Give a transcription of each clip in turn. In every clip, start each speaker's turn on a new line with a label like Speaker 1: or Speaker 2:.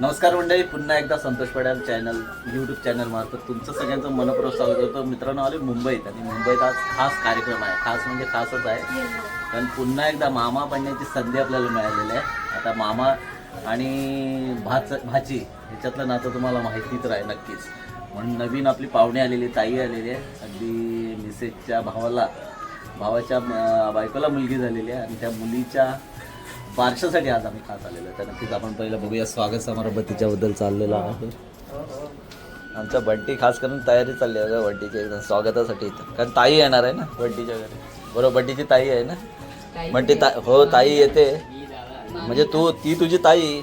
Speaker 1: नमस्कार मंडळी पुन्हा एकदा Santosh Padyal channel YouTube channel मार्फत तुमचं सगळ्यांचं मनपूर्वक स्वागत होतं मित्रांनो आले मुंबईत आणि मुंबईत आज खास कार्यक्रम आहे. खास म्हणजे खासच आहे. कारण पुन्हा एकदा मामा बनण्याची संधी आपल्याला मिळालेली आहे. आता मामा आणि भाच भाची ह्याच्यातलं नातं तुम्हाला माहितीच आहे नक्कीच. म्हणून नवीन आपली पाहुणे आलेली ताई आलेली आहे. अगदी मिसेसच्या भावाला भावाच्या बायकोला मुलगी झालेली आहे आणि त्या मुलीच्या बारशासाठी आज आम्ही खास आलेलो आहे. तर नक्कीच आपण पहिलं बघूया स्वागत समारंभ तिच्याबद्दल चाललेला आहे. आमच्या बंटी खास करून तयारी चालली आहे बघा बंटीची. एकदम स्वागतासाठी कारण ताई येणार आहे ना बंटीच्या घरी. बरोबर बंटीची ताई आहे ना? बंटी ता हो ताई येते. म्हणजे तू ती तुझी ताई.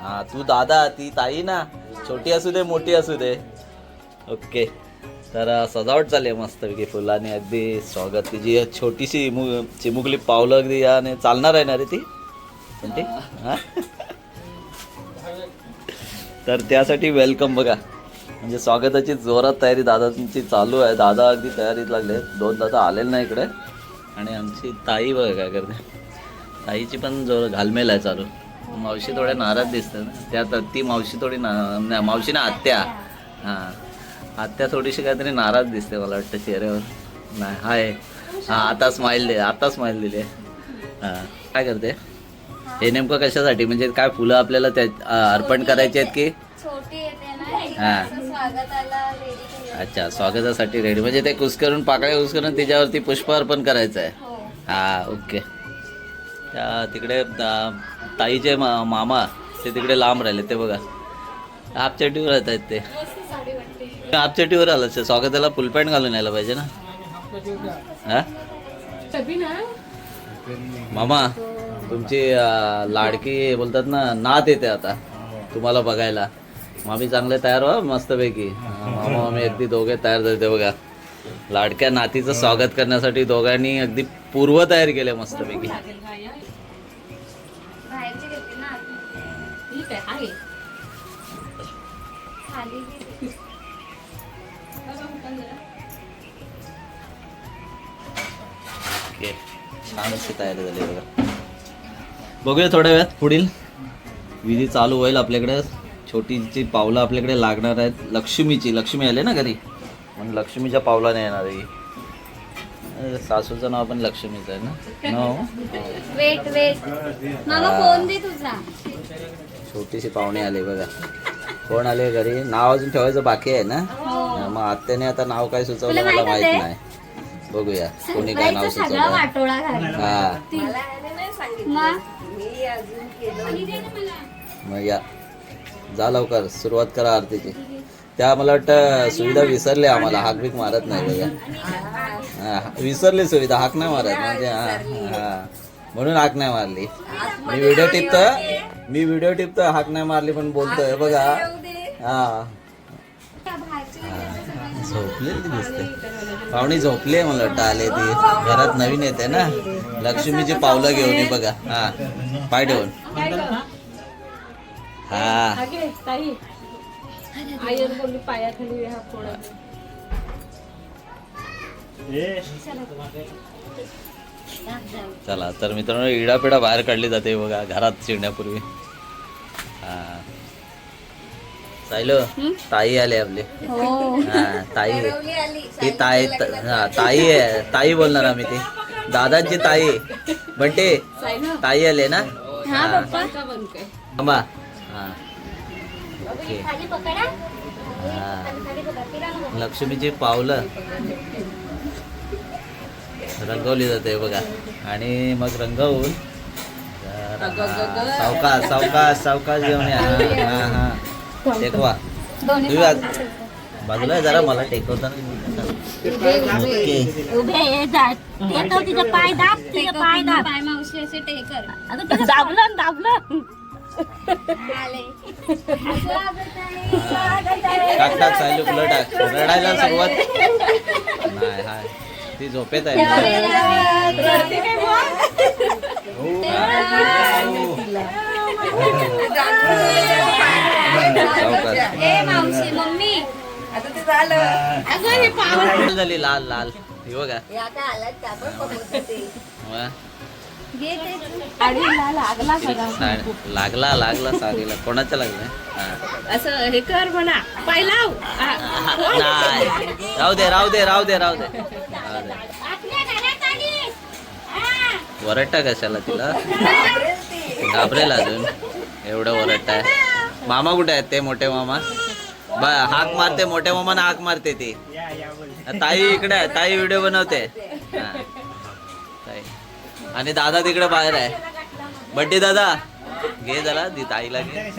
Speaker 1: हा तू दादा ती ताई ना. छोटी असू दे मोठी असू दे. ओके. तर सजावट चालली आहे मस्तपैकी फुलाने. अगदी स्वागत. तिची छोटीशी मु चिमुकली पावलं अगदी याने चालणार आहे ना रे ती? कोणते? तर त्यासाठी वेलकम बघा. म्हणजे स्वागताची जोरात तयारी दादांची चालू आहे. दादा अगदी तयारीत लागले. दोन दादा आलेले नाही इकडे. आणि आमची ताई बघा काय करते. ताईची पण जोर घालमेल आहे चालू. मावशी थोड्या नाराज दिसते ना. त्यात ती मावशी थोडी ना मावशी ना आत्या. हां. आत्या थोडीशी काहीतरी नाराज दिसते मला वाटतं चेहऱ्यावर. नाही हाय. हां आता स्माईल दे आता स्माईल दिली हां. काय करते? हे नेमकं कशासाठी? म्हणजे काय फुलं आपल्याला त्या अर्पण करायची आहेत की?
Speaker 2: छोटी येते ना.
Speaker 1: हा. अच्छा स्वागतासाठी रेडी म्हणजे ते कुस्करून पाकळ्या कुस्करून त्याच्यावरती पुष्प अर्पण करायचं आहे.
Speaker 2: हो.
Speaker 1: हा ओके. त्या तिकडे ताईचे मा- मामा ते तिकडे लांब राहिले ते बघा. चड्डीवर येत आहेत ते. चड्डीवर आलं ते स्वागताला फुल पॅन्ट घालून यायला पाहिजे ना? हा? मामा? तुमची लाडकी बोलतात ना नात येते आता. तुम्हाला बघायला. मामी चांगले तयार व्हा मस्तपैकी. मामा मामी अगदी दोघे तयार झाले बघा. लाडक्या नातीचं स्वागत करण्यासाठी दोघांनी अगदी पूर्व तयार केले मस्तपैकी. छान अशी तयारी झाली बघा. बघूया थोड्या वेळात पुढील. विधी चालू होईल आपल्याकडे. छोटीची पावलं आपल्याकडे लागणार आहेत. लक्ष्मीची. लक्ष्मी आले ना घरी? म्हणून लक्ष्मीच्या पावलाने येणार आहे. ही. सासूचं नाव पण लक्ष्मीच आहे ना? नाव?
Speaker 2: Wait wait. मामा फोन दे तुझा.
Speaker 1: छोटीशी पाहुणे आले बघा. कोण आले घरी? नाव अजून ठेवायचं बाकी आहे ना?
Speaker 2: हो.
Speaker 1: मग आत्याने आता नाव काय सुचवलं मला
Speaker 2: माहीत?
Speaker 1: नाही. बघूया. कोणी काय नाव सुचवलं?
Speaker 2: वाटोळा
Speaker 1: हा
Speaker 2: मग
Speaker 1: या. जा लवकर. सुरुवात करा आरतीची. त्या मला वाटतं सुविधा विसरले आम्हाला. हाक बीक मारत नाही बघा हा, विसरली सुविधा. हाक नाही मारत. म्हणजे हा हा. म्हणून हाक नाही मारली. मी व्हिडिओ टिपतोय. मी व्हिडिओ टिपतोय. हाक नाही मारली पण बोलतोय. बघा. हा. झोपलेली दिसते. पाहुणी झोपली मला वाटतं आले ती. घरात नवीन येते ना. लक्ष्मीची पावलं घेऊन ये बघा. हा. पाय ठेवून. हा. चला तर मित्रांनो इडापिडा बाहेर काढली जाते बघा घरात शिरण्यापूर्वी. हा. सायलो ताई आले आपले.
Speaker 2: हो.
Speaker 1: हा ताई. ही ताई हा ताई आहे. ताई बोलणार आम्ही ती. दादांची ताई. बंटे ताई आले ना?
Speaker 2: हा पप्पा.
Speaker 1: थांबा. हा. ओके.
Speaker 2: खाली पकडा.
Speaker 1: हा.
Speaker 2: खाली पकडा. तिला नको.
Speaker 1: लक्ष्मीची पावलं. रंगवली जाते बघा. आणि मग रंगवून सावकाश सावकाश सावकाश घेऊन या. हा हा टेकवा. तुम्ही बाजूला जरा मला टेकवताना.
Speaker 3: उभे ये जा ते तो तिचा पाय दाब तिचा पाय दाब
Speaker 2: पाय मावशी असे टेकर
Speaker 3: आता तिचं दाबलं दाबलं
Speaker 2: आले स्वागत आहे.
Speaker 1: टाक टाक सायली फुलं टाक रडायला सुरुवात नाही हाय ती झोपेत आहे सावकाश
Speaker 2: ए मावशी मम्मी
Speaker 3: अगं हे पाव
Speaker 1: झाली लाल लाल. हे बघा. वा.
Speaker 2: घे ते.
Speaker 3: लागला सगळा.
Speaker 1: सा- लागला लागला साडीला. कोणाच्या लागलाय हा.
Speaker 3: असं हे कर म्हणा. पाय लाव. आ,
Speaker 1: नाही. राहू दे राहू दे राहू दे राहू दे. राहू दे.
Speaker 3: आपल्या घरात आलीस. आ.
Speaker 1: वरट्टा कशाला तिला? घाबरेल अजून. एवढं वरट्टा आहे. मामा कुठे आहेत ते मोठे मामा? हाक मारते मोठ्या मामाना हाक मारते ती. ताई इकडे ताई व्हिडिओ बनवते. ताई. आणि दादा तिकडे बाहेर आहे. बड्डे दादा. घे जरा ताईला घे.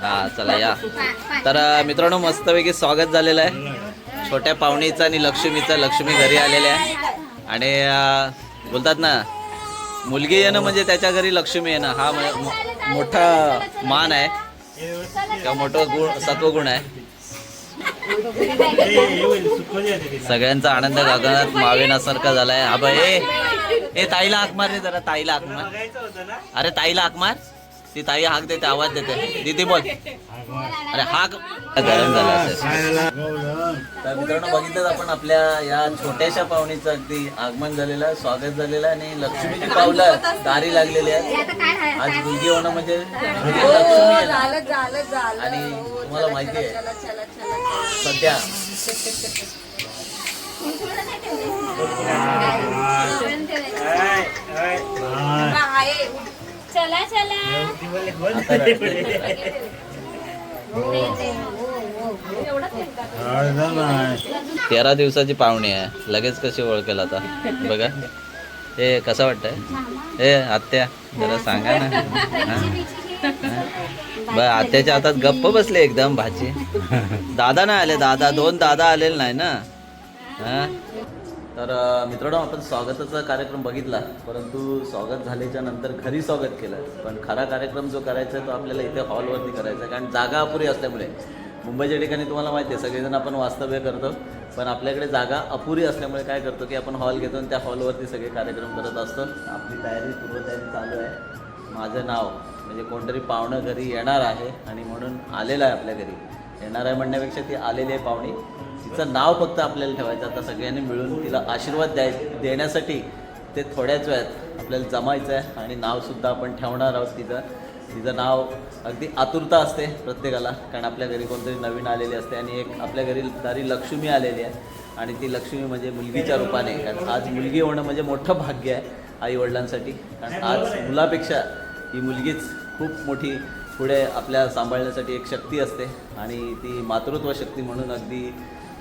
Speaker 1: हा चला या. तर मित्रांनो मस्तपैकी स्वागत झालेलं आहे. छोट्या पाहुणीचं आणि लक्ष्मीचं लक्ष्मी घरी आलेल्या आहे. आणि बोलतात ना मुलगी येणं म्हणजे त्याच्या घरी लक्ष्मी येणं हा मोठा मान आहे. किंवा मोठं गुण सत्वगुण आहे. सगळ्यांचा आनंद गगनात मावेनासारखा झालाय. हा ए ए ताईला हाक मार रे जरा ताईला हाक मार. अरे ताईला हाक मार. ती ताई हाक देते आवाज देते. दीदी बोल. अरे हाक. गरम झाला असेल. तर मित्रांनो बघितलं आपण आपल्या या छोट्याशा पाहुणीचं अगदी आगमन झालेलं आहे स्वागत झालेलं आहे आणि लक्ष्मीची पावलं दारी लागलेली आहेत.
Speaker 2: आता काय आहे?
Speaker 1: आज मुलगी होणं म्हणजे येणं. आणि तुम्हाला माहिती आहे सध्या
Speaker 2: चला चला.
Speaker 1: तेरा दिवसाची पाहुणी आहे. लगेच कशी ओळखेल आता? बघा. हे कसं वाटतंय? हे आत्या जरा सांगा ना. बर आत्याच्या हातात गप्प बसले एकदम भाजी दादा नाही आले. दादा दोन दादा आलेले नाही ना? हा? तर मित्रांनो आपण स्वागताचा कार्यक्रम बघितला परंतु स्वागत झाल्याच्यानंतर घरी स्वागत केलं. पण खरा कार्यक्रम जो करायचा आहे तो आपल्याला इथे हॉलवरती करायचा आहे कारण जागा अपुरी असल्यामुळे. मुंबईच्या ठिकाणी तुम्हाला माहिती आहे सगळेजण आपण वास्तव्य करतो पण आपल्याकडे जागा अपुरी असल्यामुळे काय करतो की आपण हॉल घेतो आणि त्या हॉलवरती सगळे कार्यक्रम करत असतो. आपली तयारी पूर्वतयारी चालू आहे. माझं नाव म्हणजे कोणतरी पाहुणं घरी येणार आहे आणि म्हणून आलेलं आहे आपल्या घरी. येणार आहे म्हणण्यापेक्षा ती आलेली आहे पाहुणी. तिचं नाव फक्त आपल्याला ठेवायचं आता सगळ्यांनी मिळून तिला आशीर्वाद द्याय देण्यासाठी ते थोड्याच वेळात आपल्याला जमायचं आहे आणि नावसुद्धा आपण ठेवणार आहोत तिचं. तिचं नाव अगदी आतुरता असते प्रत्येकाला कारण आपल्या घरी कोणतरी नवीन आलेली असते आणि एक आपल्या घरी दारी लक्ष्मी आलेली आहे. आणि ती लक्ष्मी म्हणजे मुलगीच्या रूपाने कारण आज मुलगी होणं म्हणजे मोठं भाग्य आहे आईवडिलांसाठी. कारण आज मुलापेक्षा ही मुलगीच खूप मोठी पुढे आपल्या सांभाळण्यासाठी एक शक्ती असते आणि ती मातृत्व शक्ती म्हणून अगदी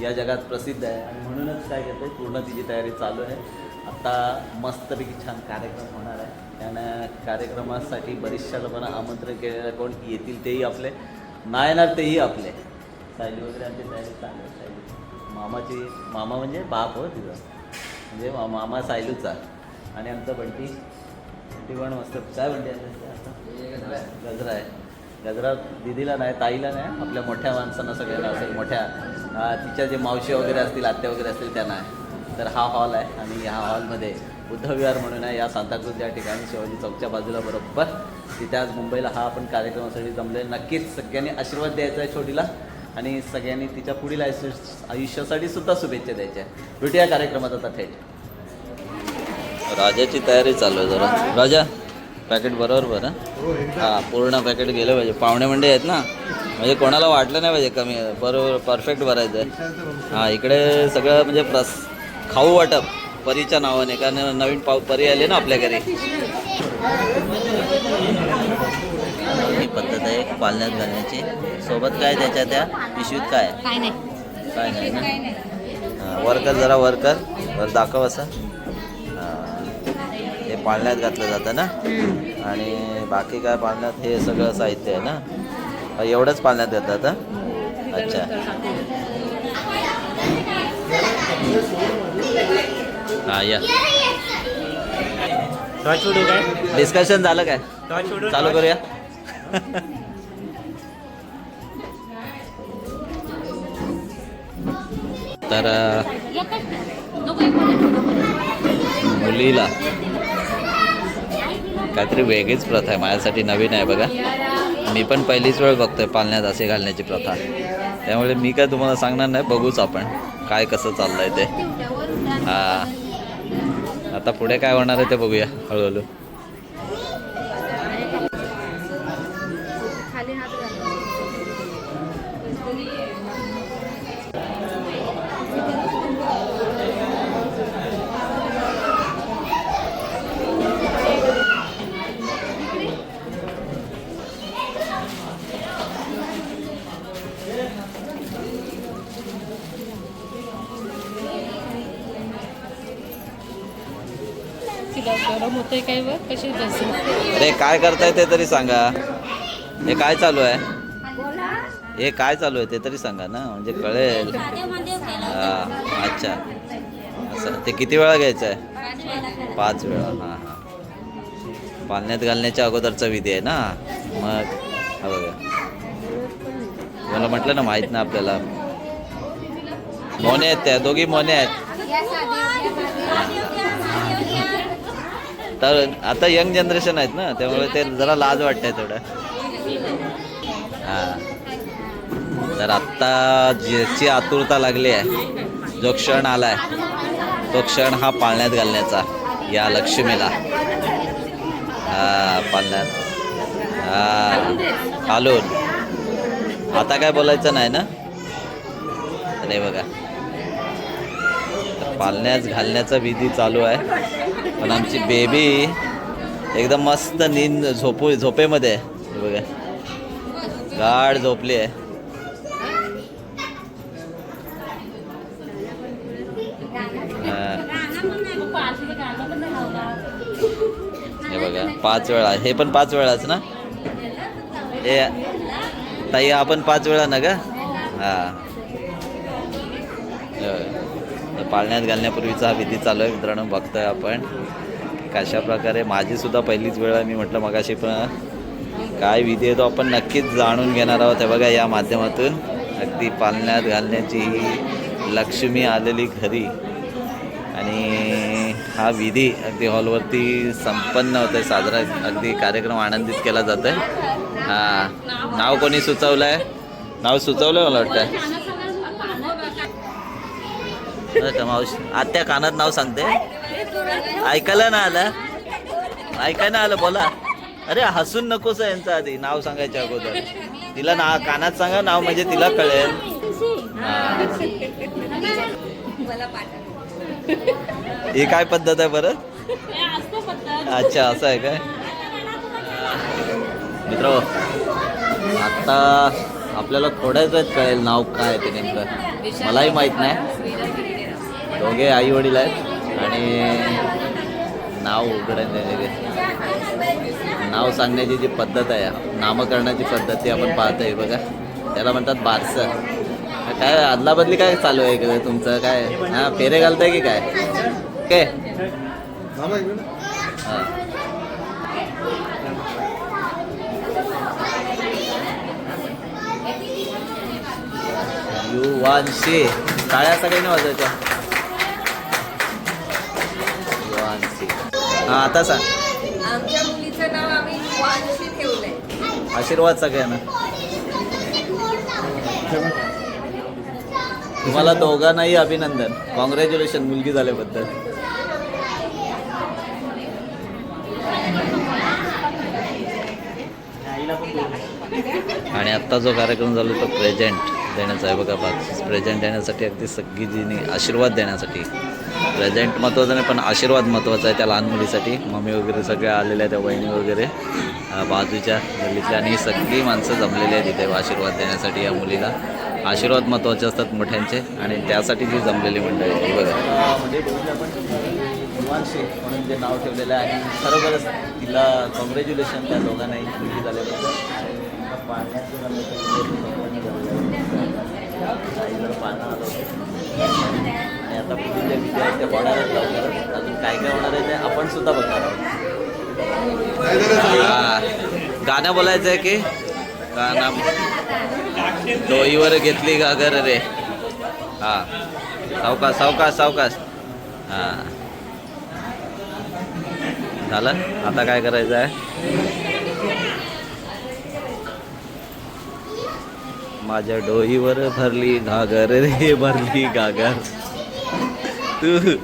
Speaker 1: या जगात प्रसिद्ध आहे. आणि म्हणूनच काय करते पूर्ण तिची तयारी चालू आहे. आता मस्तपैकी छान कार्यक्रम होणार आहे. त्यानं कार्यक्रमासाठी बरीचशा लोकांना आमंत्रण केलेलं कोण येतील तेही आपले नाही येणार तेही आपले. सायली वगैरे आमची तयारी चालू आहे. सायली. मामाची मामा म्हणजे बाप हो तिचा. म्हणजे मा- मामा सायलूचा. आणि आमचा बंटी बंटी पण मस्त. काय बंटी आहे आता? गजरा आहे. गजरा दिदीला नाही ताईला नाही आपल्या मोठ्या माणसांना सगळ्यांना असेल मोठ्या तिच्या जे मावशी वगैरे असतील आत्या वगैरे असतील त्यांना आहे. तर हा हॉल आहे आणि ह्या हॉलमध्ये बुद्ध विहार म्हणून आहे. या सांताक्रूज या ठिकाणी शिवाजी चौकच्या बाजूला बरोबर. तिथे आज मुंबईला हा आपण कार्यक्रमासाठी जमले नक्कीच सगळ्यांनी आशीर्वाद द्यायचा आहे छोटीला. आणि सगळ्यांनी तिच्या पुढील आयुष्य आयुष्यासाठी सुद्धा शुभेच्छा द्यायच्या भेटूया कार्यक्रमात आता थेट. राजाची तयारी चालू आहे जरा. राजा पॅकेट बरोबर बरं. हां पूर्ण पॅकेट गेलं पाहिजे. पाहुणे मंडळी आहेत ना? म्हणजे कोणाला वाटलं नाही पाहिजे कमी बरोबर परफेक्ट भरायचं आहे. हां इकडे सगळं म्हणजे प्रस खाऊ वाटप परीच्या नावाने कारण नवीन पाव परी आले ना आपल्या घरी. ही पद्धत आहे पालण्यात घालण्याची. सोबत काय त्याच्या त्या? पिशवीत काय?
Speaker 3: काय नाही.
Speaker 1: ना? हां, वर कर जरा वर कर. वर दाखव असं. हां. पाळण्यात घातलं जातं ना? आणि बाकी काय पाळण्यात? हे सगळं साहित्य आहे ना? एवढंच पाळण्यात घातलं आता? अच्छा. हा या. डिस्कशन झालं काय? चालू करूया. तर मुलीला काहीतरी वेगळीच प्रथा आहे माझ्यासाठी नवीन आहे बघा. मी पण पहिलीच वेळ बघतोय पालण्यात असे घालण्याची प्रथा. त्यामुळे मी काय तुम्हाला सांगणार नाही बघूच आपण काय कसं चाललंय ते. हा. आता पुढे काय होणार आहे ते बघूया हळूहळू.
Speaker 3: गरम होतंय काय बघ कशी
Speaker 1: अरे काय करताय ते तरी सांगा. हे काय चालू आहे? हे काय चालू आहे ते तरी सांगा ना म्हणजे कळेल. हा अच्छा. असं. ते किती वेळा घ्यायचं आहे? पाच वेळा हां हां. पालण्यात घालण्याच्या अगोदरचा विधी आहे ना? मग हा बघा. मला म्हटलं ना माहीत ना आपल्याला. मोने आहेत त्या दोघी मोने आहेत. तर आता यंग जनरेशन आहेत ना त्यामुळे ते जरा लाज वाटतंय थोडं. हां. तर आत्ता ज्याची आतुरता लागली आहे जो क्षण आलाय तो क्षण हा पाळण्यात घालण्याचा या लक्ष्मीला. हा पाळण्यात. हा. घालून आता काय बोलायचं नाही ना? अरे बघा. पाळण्यात घालण्याचा विधी चालू आहे. पण आमची बेबी एकदम मस्त नींद झोपू झोपेमध्ये आहे. बघा. गाढ झोपली आहे. हा. हे बघा पाच वेळा. हे पण पाच वेळाच ना? हे ताई आपण पाच वेळा ना ग? हा बघा. तर पाळण्यात घालण्यापूर्वीचा हा विधी चालू आहे. मित्रांनो बघतोय आपण. कशा प्रकारे माझी सुद्धा पहिलीच वेळ आहे. मी म्हटलं मगाशी पण काय विधी आहे तो आपण नक्कीच जाणून घेणार आहोत. हे बघा या माध्यमातून अगदी पालण्यात घालण्याची ही लक्ष्मी आलेली घरी. आणि हा विधी अगदी हॉलवरती संपन्न होत आहे साजरा अगदी कार्यक्रम आनंदित केला जातो आहे हां नाव कोणी सुचवलं आहे नाव सुचवलं आहे मला वाटतं का मावशी आत्या कानात नाव सांगते. ऐकायला ना आलं. ऐकायला ना आलं बोला. अरे हसून नकोस आहे यांचं आधी नाव सांगायच्या अगोदर. तिला ना कानात सांगा नाव म्हणजे तिला कळेल. ही. काय पद्धत आहे बरं? अच्छा असं आहे काय? मित्र आता आपल्याला थोड्याच वेळात कळेल नाव काय ते नेमकं. मलाही माहीत नाही. दोघे आई वडील आहेत आणि नाव उघडण्याचे नाव सांगण्याची जी पद्धत आहे नामकरणाची पद्धत ती आपण पाहतोय बघा. त्याला म्हणतात बारसं. काय अदलाबदली काय चालू आहे इकडे तुमचं? काय? हा फेरे घालताय की काय? काय वन शी. टाळ्या सगळ्यांनी वाजायच्या हा आता सांग.
Speaker 4: आमच्या मुलीचं नाव आम्ही वांशी ठेवलंय.
Speaker 1: आशीर्वाद सगळ्यांना. तुम्हाला दोघांनाही अभिनंदन. कॉंग्रॅच्युलेशन मुलगी झाल्याबद्दल. आणि आत्ता जो कार्यक्रम झाला तो प्रेझेंट देण्याचा आहे. बघा पाच प्रेझेंट देण्यासाठी अगदी सगळी जिनी आशीर्वाद देण्यासाठी प्रेझेंट महत्त्वाचं नाही पण आशीर्वाद महत्त्वाचा आहे त्या लहान मुलीसाठी. मम्मी वगैरे सगळ्या आलेल्या त्या वहिनी वगैरे. बाजूच्या गल्लीतल्या आणि सगळी माणसं जमलेली आहेत इथे आशीर्वाद देण्यासाठी या मुलीला. आशीर्वाद महत्त्वाचे असतात मोठ्यांचे आणि त्यासाठी जी जमलेली मंडळी आहे, बघा. म्हणजे म्हणून जे नाव ठेवलेलं आहे आणि खरोखरच तिला कॉंग्रॅच्युलेशन त्या दोघांनाही मुलगी झाल्याबद्दल. आणि आता पुढे जे विद्या आहेत ते होणारच लवकरच. अजून काय काय होणार आहे ते आपण सुद्धा बघणार आहोत. हा. गाणं बोलायचं आहे की? गाणं डोईवर घेतली गागर रे. हा. सावकाश सावकाश सावकाश. हा. झालं? आता काय करायचं आहे? माझ्या डोईवर भरली घागर रे भरली घागर. トゥ